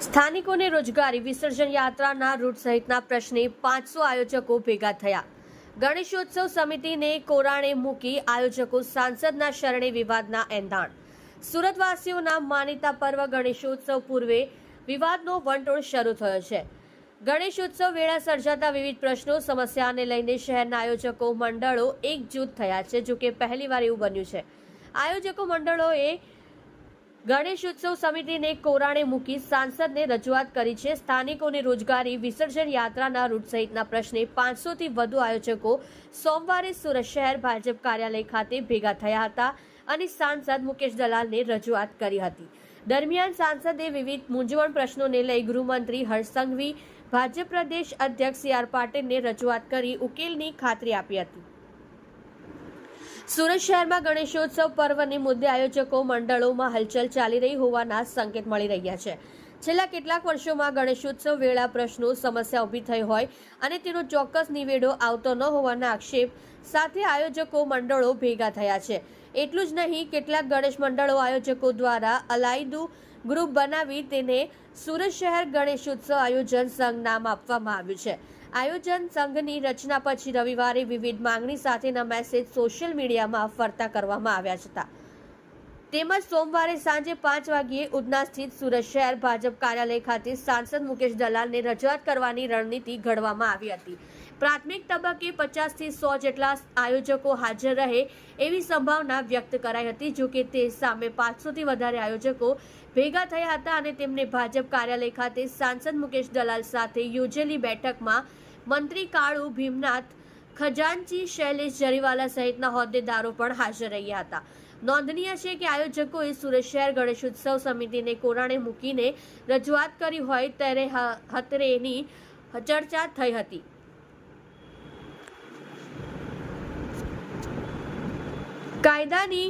સ્થાનિકોને રોજગારી, વિસર્જન યાત્રાના રૂટ સહિતના પ્રશ્ને પાંચસો આયોજકો ભેગા થયા. ગણેશોત્સવ સમિતિને કોરાણે મૂકી આયોજકો સાંસદના શરણે વિવાદના એંધાણ. સુરતવાસીઓના માનીતા પર્વ ગણેશોત્સવ પૂર્વે વિવાદનો વંટોળ શરૂ થયો છે. ગણેશોત્સવ વેળા સર્જાતા વિવિધ પ્રશ્નો, સમસ્યાને લઈને શહેરના આયોજકો, મંડળો એકજૂથ થયા છે, જોકે પહેલીવાર એવું બન્યું છે. આયોજકો, મંડળોએ ગણેશ ઉત્સવ સમિતિને કોરાણે મૂકી સાંસદને રજૂઆત કરી છે. સ્થાનિકોને રોજગારી, વિસર્જન યાત્રાના રૂટ સહિતના પ્રશ્ને પાંચસોથી વધુ આયોજકો સોમવારે સુરત શહેર ભાજપ કાર્યાલય ખાતે ભેગા થયા હતા અને સાંસદ મુકેશ દલાલને રજૂઆત કરી હતી. દરમિયાન સાંસદે વિવિધ મૂંઝવણ પ્રશ્નોને લઈ ગૃહમંત્રી હર્ષ સંઘવી, ભાજપ પ્રદેશ અધ્યક્ષ સી આર પાટીલને રજૂઆત કરી ઉકેલની ખાતરી આપી હતી. સુરત શહેરમાં ગણેશોત્સવ પર્વને મુદ્દે આયોજકો મંડળોમાં હલચલ ચાલી રહી હોવાના સંકેત મળી રહ્યા છે. છેલ્લા કેટલાક વર્ષોમાં ગણેશોત્સવ વેળા પ્રશ્નો સમસ્યા ઊભી થઈ હોય અને તેનો ચોક્કસ નિવેડો આવતો ન હોવાના આક્ષેપ સાથે આયોજકો મંડળો ભેગા થયા છે. એટલું જ નહીં, કેટલાક ગણેશ મંડળો આયોજકો દ્વારા અલાયદું ગ્રુપ બનાવી તેને સુરત શહેર ગણેશોત્સવ આયોજન સંઘ નામ આપવામાં આવ્યું છે. આયોજન સંઘની રચના પછી રવિવારે વિવિધ માંગણી સાથેના મેસેજ સોશિયલ મીડિયામાં ફરતા કરવામાં આવ્યા હતા. તેમજ સોમવારે સાંજે પાંચ વાગ્યે ઉધના સ્થિત સુરત શહેર ભાજપ કાર્યાલય ખાતે સાંસદ મુકેશ દલાલને રજૂઆત કરવાની રણનીતિ ઘડવામાં આવી હતી. પ્રાથમિક તબક્કે પચાસથી સો જેટલા આયોજકો હાજર રહે એવી સંભાવના વ્યક્ત કરાઈ હતી, જો કે તે સામે પાંચસોથી વધારે આયોજકો ભેગા થયા હતા અને તેમને ભાજપ કાર્યાલય ખાતે સાંસદ મુકેશ દલાલ સાથે યોજેલી બેઠકમાં મંત્રી કાળુ ભીમનાથ, ખજાનચી શૈલેષ જરીવાલા સહિતના હોદ્દેદારો પણ હાજર રહ્યા હતા. નોંધનીય છે કે આયોજકોએ સુરત શહેર ગણેશોત્સવ સમિતિને કોરાણે મૂકીને રજૂઆત કરી હોય ત્યારે હતરેની ચર્ચા થઈ હતી. કાયદાની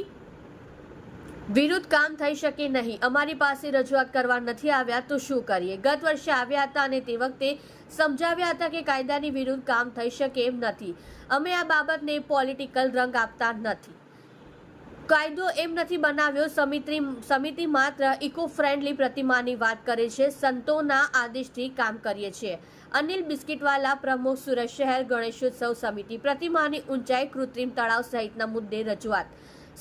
વિરુદ્ધ કામ થઈ શકે નહીં. અમારી પાસે રજૂઆત કરવા નથી આવ્યા તો શું કરીએ? ગત વર્ષે આવ્યા હતા અને તે વખતે સમજાવ્યા હતા કે કાયદાની વિરુદ્ધ કામ થઈ શકે એમ નથી. અમે આ બાબતને પોલિટિકલ રંગ આપતા નથી. કાયદો એમ નથી બનાવ્યો. સમિતિ સમિતિ માત્ર ઇકો ફ્રેન્ડલી પ્રતિમાની વાત કરે છે. સંતોના આદેશથી કામ કરીએ છીએ. અનિલ બિસ્કિટવાલા પ્રમુખ, સુરત શહેર ગણેશોત્સવ સમિતિ પ્રતિમાની ઊંચાઈ કૃત્રિમ તળાવ સહિતના મુદ્દે રજૂઆત.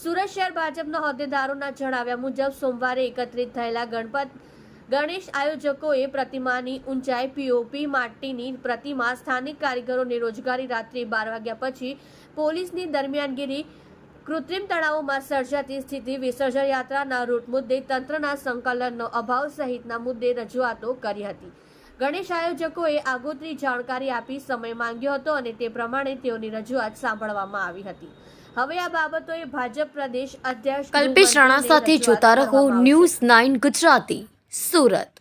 સુરત શહેર ભાજપના હોદ્દેદારોના જણાવ્યા મુજબ, સોમવારે એકત્રિત થયેલા ગણપત ગણેશ આયોજકોએ પ્રતિમાની ઊંચાઈ પીઓપી માટીની પ્રતિમા સ્થાનિક કારીગરોને રોજગારી રાત્રે બાર વાગ્યા પછી પોલીસની દરમિયાનગીરી કૃત્રિમ તળાવોમાં સર્જાતી સ્થિતિ વિસર્જન યાત્રાના રૂટ મુદ્દે તંત્રના સંકલનનો અભાવ સહિતના મુદ્દે રજૂઆતો કરી હતી. ગણેશ આયોજકોએ આગોતરી જાણકારી આપી સમય માંગ્યો હતો અને તે પ્રમાણે તેઓની રજૂઆત સાંભળવામાં આવી હતી. હવે આ બાબતોએ ભાજપ પ્રદેશ અધ્યક્ષ કલ્પેશ રાણા સાથે જોતા રહો ન્યૂઝ નાઇન ગુજરાતી સુરત.